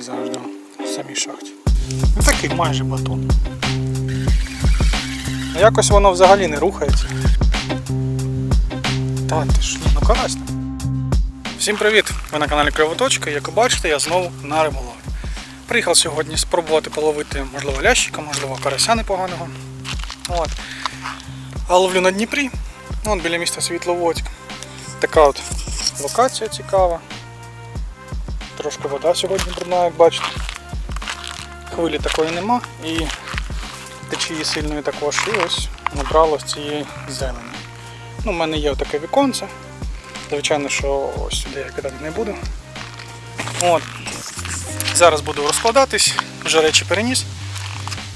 як завжди, в самій шахті. Ну, такий майже батон. Ну, Якось воно взагалі не рухається. Та ти ж, ну карась. Всім привіт! Ви на каналі Кривоточка. Як ви бачите, я знову на риболовлі. Приїхав сьогодні спробувати половити, можливо, лящика, можливо, карася непоганого. От. А ловлю на Дніпрі, Вон біля міста Світловодськ. Така от локація цікава. Трошки вода сьогодні брудна, як бачите. Хвилі такої нема і течії сильної також. І ось набрало з цієї зелені. Ну, У мене є таке віконце. Звичайно, що ось сюди я кидати не буду. От. Зараз буду розкладатись, вже речі переніс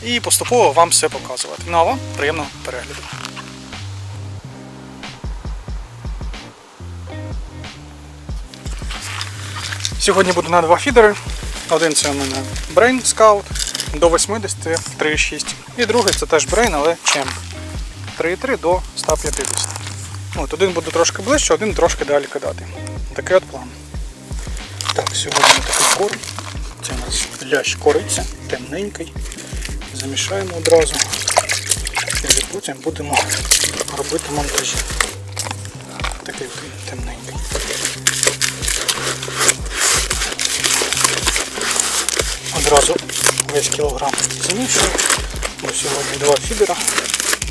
і поступово вам все показувати. Ну а вам приємного перегляду. Сьогодні буду на два фідери. Один це у мене Brain Scout до 80 3,6. І другий це теж Brain, але Champ 3,3 до 150. От, один буде трошки ближче, один трошки далі кидати. Такий от план. Так, сьогодні такий корм. Це у нас лящ кориця, темненький. Замішаємо одразу. І потім будемо робити монтажі. Такий темненький. Одразу весь кілограм замішую. Бо сьогодні два фідера.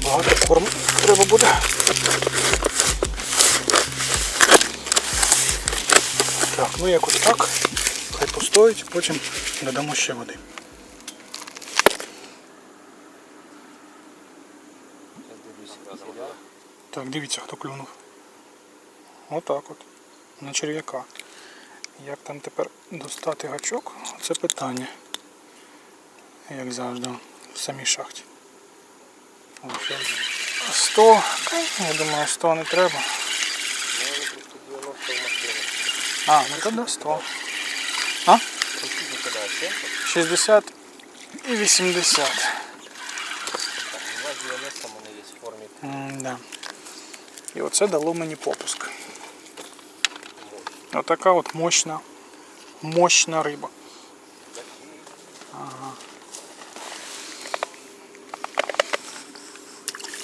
Багато корму треба буде. Так, ну якось так. Хай постоїть, потім додамо ще води. Так, дивіться, хто клюнув. Отак от. На черв'яка. Як там тепер достати гачок? Це питання. Як завжди, в самій шахті. 100, я думаю, 100 не треба. А, ну тоді 100. А? 60 і 80. М, Да. І оце дало мені попуск. Отака от мощна, мощна риба. Ага.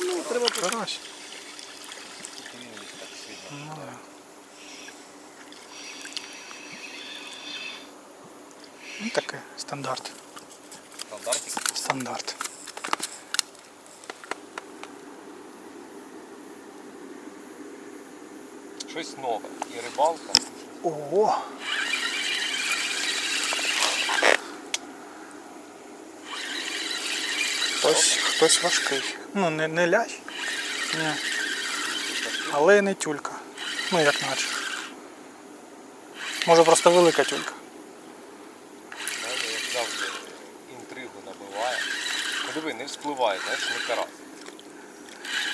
Ну, треба карась. Ну, да. Ну, таке, стандарт. Стандартик. Стандарт. Щось нове. І рибалка. Ого! Хтось, хтось важкий. Ну, не, не лящ. Ні. Але не тюлька. Ну, як наче. Може просто велика тюлька. Як завжди інтригу набиває. Ну диви, не вспливає, знаєш, не карась.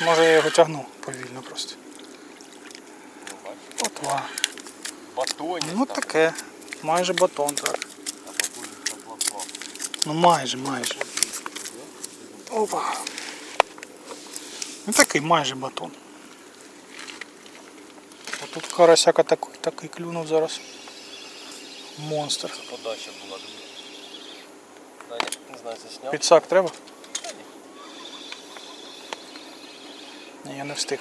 Може я його тягну повільно просто. Ну бачиш. От ва. Батоні. Ну таке. Майже батон так. Ну майже, майже. Опа. Ну такий майже батон. А тут карасяка такий, такий клюнув зараз. Монстр. Подача була, не знаю, засняв. Підсак треба? Ні, я не встиг.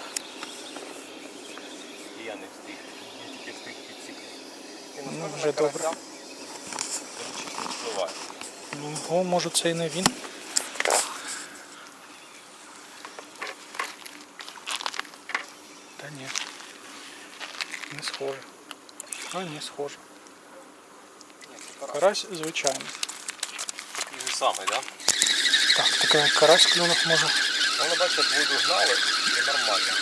Ну, насправді вже на добре. карася, до речі, не впливає. Ну, О, може це і не він. Та ні. Не схоже. А, ні, схоже. Ні, це карась. Карась звичайний. Такий же самий, так? Так, таке як карась клюнув може. Ну, Вони бачать, воду гнали, і нормально.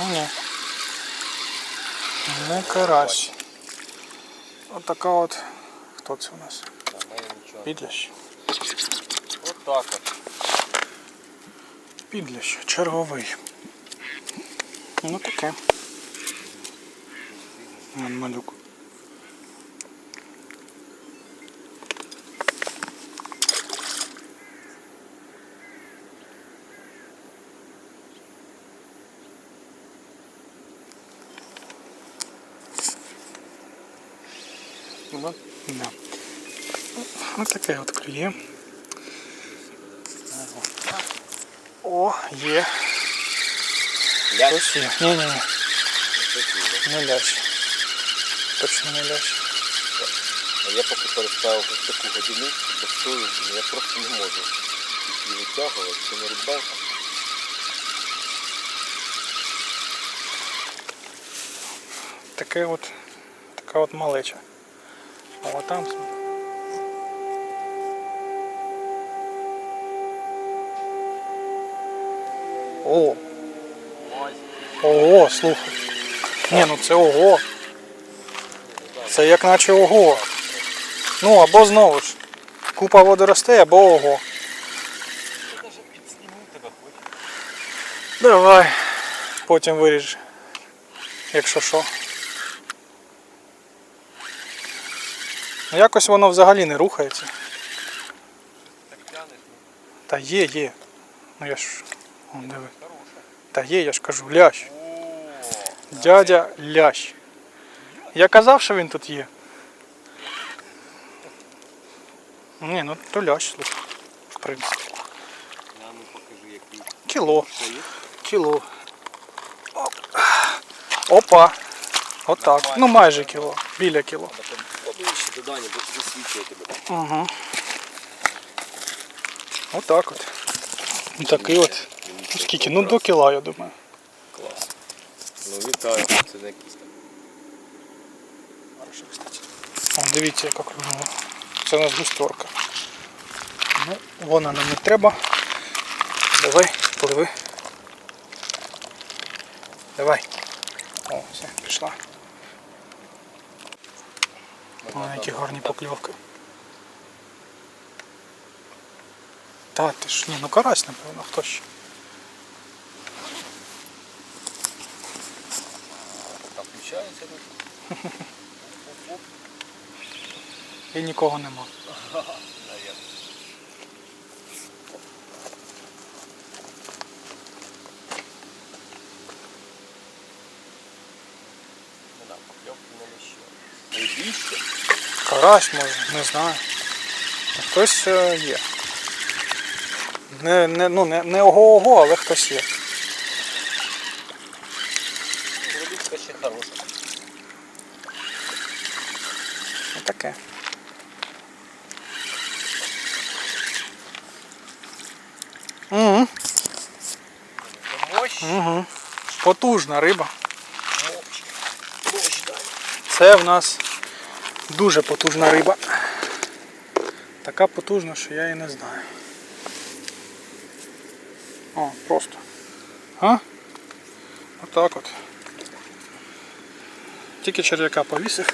Ні. Не карась. От така от. Хто це у нас? Підлящ. От так от. Підлящ, черговий. Ну таке. Малюк. Нема? Да. Ось таке от клює. О, є. Лящ? Ось є. Ні, ні, ні. Не лящ. Точно не лящ. А я поки переставив ось таку годину, бо стою, я просто не можу її витягувати, це не рибалка. Таке от, така от малеча. А там. О, ого, слухай. Ні, ну це ого. Це як наче ого. Ну або знову ж. Купа водоростей або ого. Давай. Потім виріж. Якщо що. Ну якось воно взагалі не рухається. Ну, Та є, є. Ну я ж. О, диви. Та є, я ж кажу, лящ. Дядя лящ. Я казав, що він тут є. Ні, ну то лящ, слухай. В принципі. ну Кіло. Кіло. Оп. Опа. Отак. Ну майже кіло. Біля кіло. Поближче до Дані, бо засвічує тебе. Угу. Отак от. Ну, Такий от. Ну, скільки? Ну до кіла, я думаю. Клас. Ну вітаю, це не якийсь там. О, дивіться, яка клюнула. Це у нас густорка. Ну, вона нам не треба. Давай, пливи. Давай. О, все, пішла. О, які гарні покльовки. Та ти ж, ні, ну карась, напевно, хто ще. Включається тут. І нікого нема. Наверное. Ну да, покльовки не лише. Найбільше? Карась може, не знаю. Хтось е, є. Не, не, ну, не, не ого-ого, але хтось є. Водичка ще хороша. Таке. Угу, угу. Потужна риба. Це в нас дуже потужна риба. Така потужна, що я і не знаю. О, просто. А? Отак от. Тільки черв'яка повісив,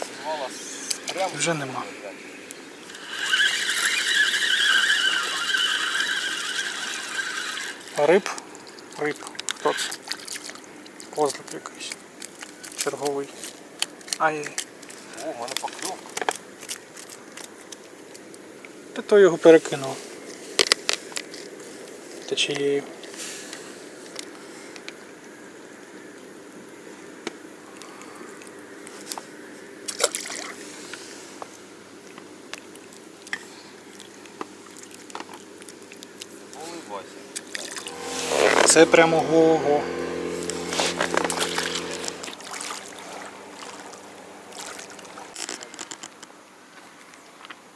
вже нема. Риб. Риб. Хто це? Козлик якийсь. Черговий. Ай. О, в мене покльовка. Та то його перекинув. Течією. Це прямо го-го.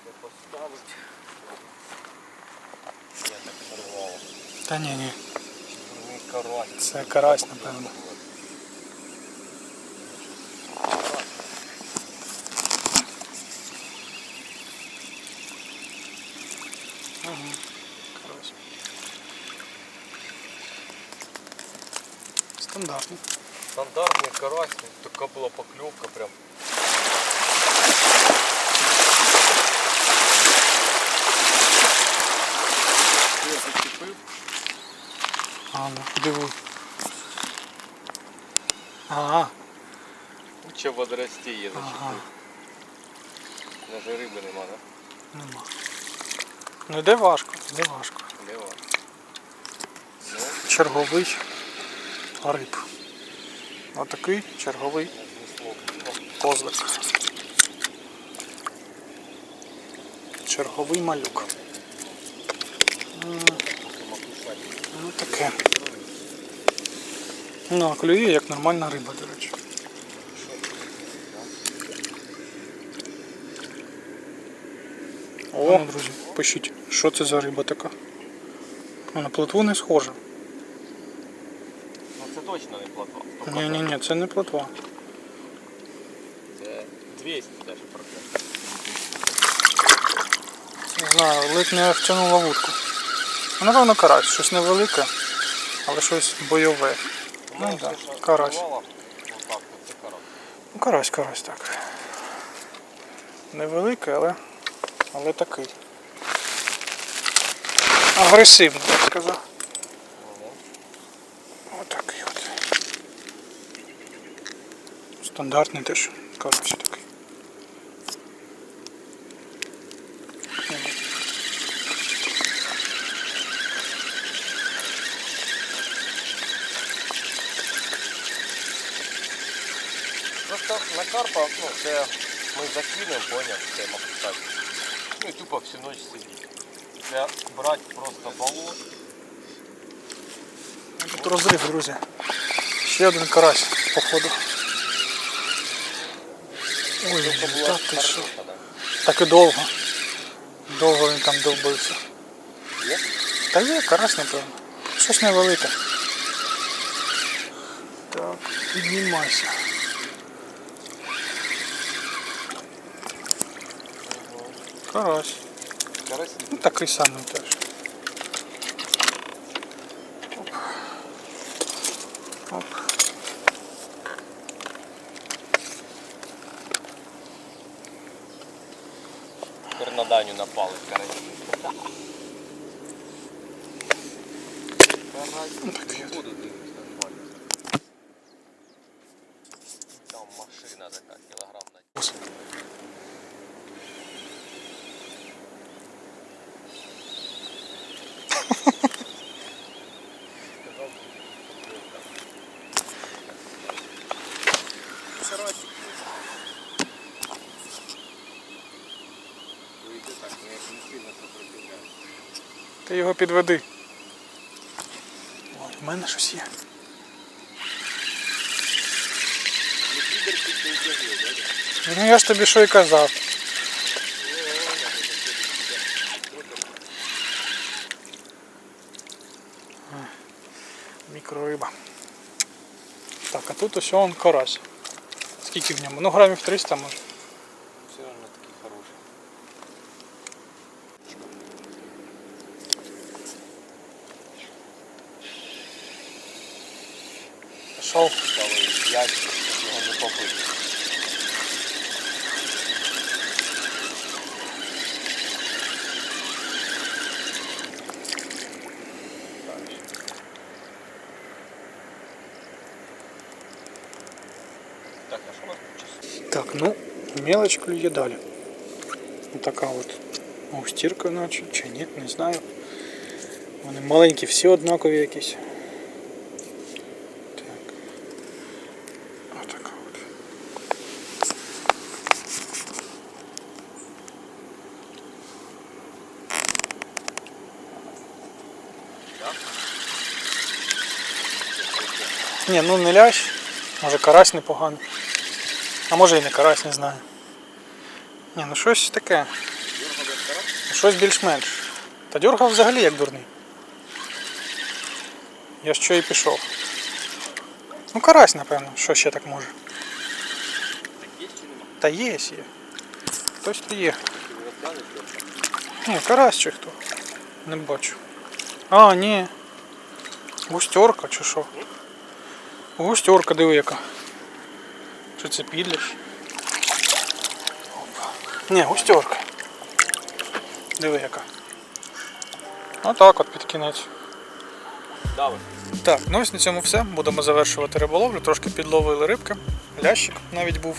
Де поставить. Я так порвав. Та ні, ні. Дурний карась. Це карась, напевно. Угу. Карась. Стандартно. Стандартний карась, ну, така була покльовка прям. Я зачепив. А, ну, дивуй. Ага, Куча водоростей є ага, зачепив. Даже риби нема, да? нема. Ну йде важко, йде важко. Де вона? Ну, черговий риб. Отакий черговий знесло. козлик. Черговий малюк. М, Ну таке. Ну, а клює як нормальна риба, до речі. О, ну, друзі, пишіть, що це за риба така. Ну, на плотву не схожа. Ну це точно не платва. Ні, ні, ні, це не плотва. Це 200 навіть процентів. Не знаю, ледь не втягнула вудку. Ну, напевно, карась, щось невелике, але щось бойове. Ну так, це карась. Ну, карась, карась, так. Невеликий, але, але такий. Агресивний, я б сказав. Отакий от. Стандартний теж карась такий. Просто на карпа, ну це ми закинемо, поняв, це максимально. Ну і тупо всю ніч сидіти. Це брати просто балон. Тут розрив, друзі. Ще один карась, походу. Ой, та ти що. Так і довго. Довго він там довбився. Є? Та є, карась, напевно. Щось невелике. Так, піднімайся. Карась. Карась Ну такий самий теж. Оп. Оп. Тепер на Даню напали карасі. такий от. Буду Ти його підведи. Ой, в мене щось є. Ну я ж тобі що і казав. Мікрориба. Так, а тут ось он карась. Скільки в ньому? Ну грамів 300 може. Пішов. Ставили 5, щоб його не побити. Так, а що у нас по часу? Так, ну, мелочь клює далі. Така от густірка наче, чи ні, не знаю. Вони маленькі, всі однакові якісь. Отака от. Ні, ну не лящ, може карась непоганий. А може і не карась, не знаю. Ні, ну щось таке. Щось більш-менш. Та дюргав взагалі як дурний. Я що і пішов. Ну карась, напевно, що ще так може. Та є, є. Хтось то є. Ні, карась чи хто. Не бачу. А, ні. Густерка чи що? Густерка, диви яка. Чи це підляш? Опа. Ні, густерка. Диви яка. Отак от під кінець. Так, ну ось на цьому все. Будемо завершувати риболовлю. Трошки підловили рибки. Лящик навіть був,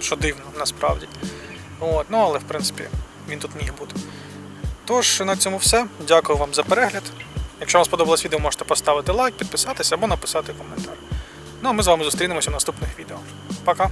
що дивно насправді. От, ну але в принципі він тут міг бути. Тож на цьому все. Дякую вам за перегляд. Якщо вам сподобалось відео, можете поставити лайк, підписатися або написати коментар. Ну а ми з вами зустрінемося в наступних відео. Пока!